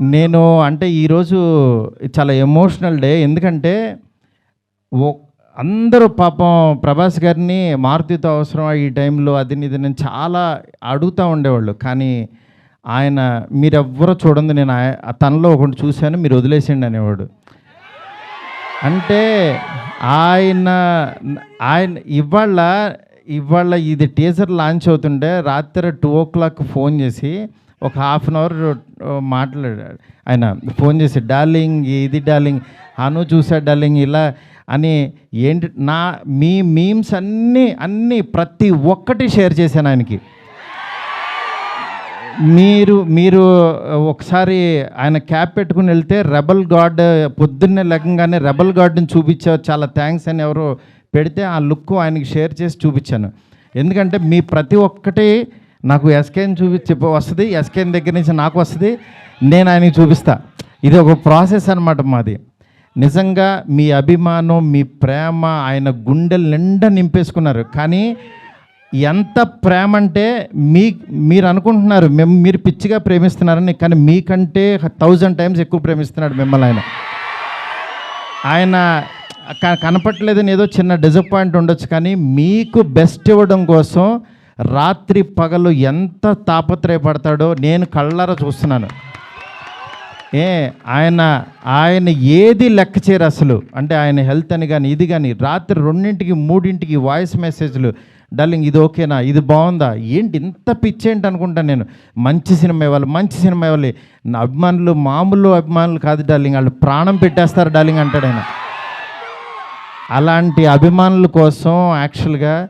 నేను అంటే ఈరోజు చాలా ఎమోషనల్ డే ఎందుకంటే ఓ అందరూ పాపం ప్రభాస్ గారిని మారుతితో అవసరం ఈ టైంలో అది ఇది నేను చాలా అడుగుతూ ఉండేవాళ్ళు. కానీ ఆయన మీరెవ్వరో చూడండి నేను తనలో ఒకటి చూశాను మీరు వదిలేసిండి అనేవాడు. అంటే ఆయన ఆయన ఇవాళ ఇవాళ ఇది టీజర్ లాంచ్ అవుతుంటే రాత్రి టూ ఓ క్లాక్ ఫోన్ చేసి ఒక హాఫ్ అన్ అవర్ మాట్లాడాడు. ఆయన ఫోన్ చేసి డార్లింగ్ ఇది డార్లింగ్ అను చూసాడు డార్లింగ్ ఇలా అని ఏంటి నా మీ మీమ్స్ అన్నీ అన్నీ ప్రతి ఒక్కటి షేర్ చేశాను ఆయనకి. మీరు మీరు uh, ఒకసారి ఆయన క్యాప్ పెట్టుకుని వెళ్తే రెబల్ గాడ్ uh, పొద్దున్నే లెక్కగానే రెబల్ గాడ్ని చూపించావు చాలా థ్యాంక్స్ అని ఎవరో పెడితే ఆ లుక్ ఆయనకి షేర్ చేసి చూపించాను. ఎందుకంటే మీ ప్రతి ఒక్కటి నాకు ఎస్కేని చూపించి వస్తుంది ఎస్కేన్ దగ్గర నుంచి నాకు వస్తుంది నేను ఆయనకి చూపిస్తా. ఇది ఒక ప్రాసెస్ అనమాట మాది. నిజంగా మీ అభిమానం మీ ప్రేమ ఆయన గుండెలు నిండా నింపేసుకున్నారు. కానీ ఎంత ప్రేమ అంటే మీ మీరు అనుకుంటున్నారు మేము మీరు పిచ్చిగా ప్రేమిస్తున్నారని కానీ మీకంటే థౌజండ్ టైమ్స్ ఎక్కువ ప్రేమిస్తున్నాడు మిమ్మల్ని ఆయన. ఆయన కనపట్లేదని ఏదో చిన్న డిసప్పాయింట్ ఉండొచ్చు కానీ మీకు బెస్ట్ ఇవ్వడం కోసం రాత్రి పగలు ఎంత తాపత్రయపడతాడో నేను కళ్ళారా చూస్తున్నాను. ఏ ఆయన ఆయన ఏది లెక్క చేయరు అసలు. అంటే ఆయన హెల్త్ అని కానీ ఇది కానీ రాత్రి రెండింటికి మూడింటికి వాయిస్ మెసేజ్లు డార్లింగ్ ఇది ఓకేనా? ఇది బాగుందా? ఏంటి ఇంత పిచ్చి ఏంటి అనుకుంటాను నేను. మంచి సినిమా ఇవ్వాలి మంచి సినిమా ఇవ్వాలి. నా అభిమానులు మామూలు అభిమానులు కాదు డార్లింగ్ వాళ్ళు ప్రాణం పెట్టేస్తారు డార్లింగ్ అంటాడు ఆయన. అలాంటి అభిమానుల కోసం యాక్చువల్గా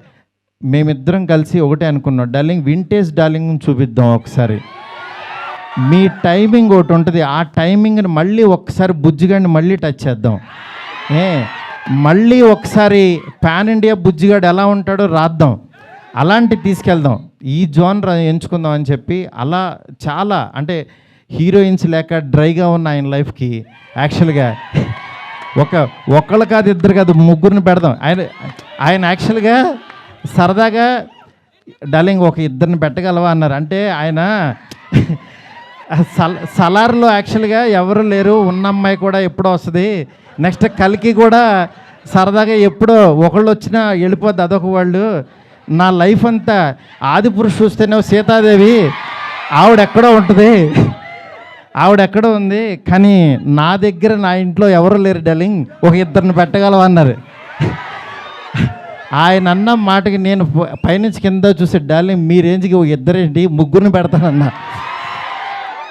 మేమిద్దరం కలిసి ఒకటే అనుకున్నాం. డార్లింగ్ వింటేజ్ డార్లింగ్ చూపిద్దాం ఒకసారి. మీ టైమింగ్ ఒకటి ఉంటుంది. ఆ టైమింగ్ని మళ్ళీ ఒకసారి బుజ్జిగాడిని మళ్ళీ టచ్ చేద్దాం. ఏ మళ్ళీ ఒకసారి పాన్ ఇండియా బుజ్జిగాడు ఎలా ఉంటాడో రాద్దాం. అలాంటి తీసుకెళ్దాం. ఈ జోన్ ఎంచుకుందాం అని చెప్పి అలా చాలా అంటే హీరోయిన్స్ లేక డ్రైగా ఉన్న ఆయన లైఫ్కి యాక్చువల్గా ఒక ఒకళ్ళు కాదు ఇద్దరు కాదు ముగ్గురిని పెడదాం. ఆయన ఆయన యాక్చువల్గా సరదాగా డార్లింగ్ ఒక ఇద్దరిని పెట్టగలవా? అన్నారు. అంటే ఆయన సల్ సలార్లో యాక్చువల్గా ఎవరు లేరు ఉన్న అమ్మాయి కూడా ఎప్పుడో వస్తుంది. నెక్స్ట్ కలికి కూడా సరదాగా ఎప్పుడో ఒకళ్ళు వచ్చినా వెళ్ళిపోద్ది అదొక వాళ్ళు. నా లైఫ్ అంతా ఆది పురుషు చూస్తేనే సీతాదేవి. ఆవిడెక్కడో ఉంటుంది. ఆవిడెక్కడో ఉంది. కానీ నా దగ్గర నా ఇంట్లో ఎవరు లేరు డలింగ్ ఒక ఇద్దరిని పెట్టగలవా? అన్నారు. ఆయన అన్న మాటకి నేను పైనుంచి కింద చూసే డార్లింగ్ మీ రేంజ్కి ఒక ఇద్దరేంటి? ముగ్గురిని పెడతానన్నా.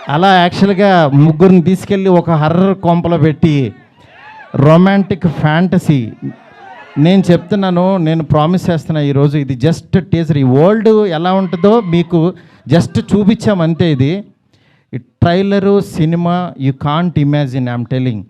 అలా యాక్చువల్గా ముగ్గురిని తీసుకెళ్ళి ఒక హర్రర్ కొంపలో పెట్టి రొమాంటిక్ ఫ్యాంటసీ. నేను చెప్తున్నాను నేను ప్రామిస్ చేస్తున్నా ఈరోజు ఇది జస్ట్ టీజర్ ఈ వరల్డ్ ఎలా ఉంటుందో మీకు జస్ట్ చూపించామంతే ఇది. ఈ trailer cinema you can't imagine I'm telling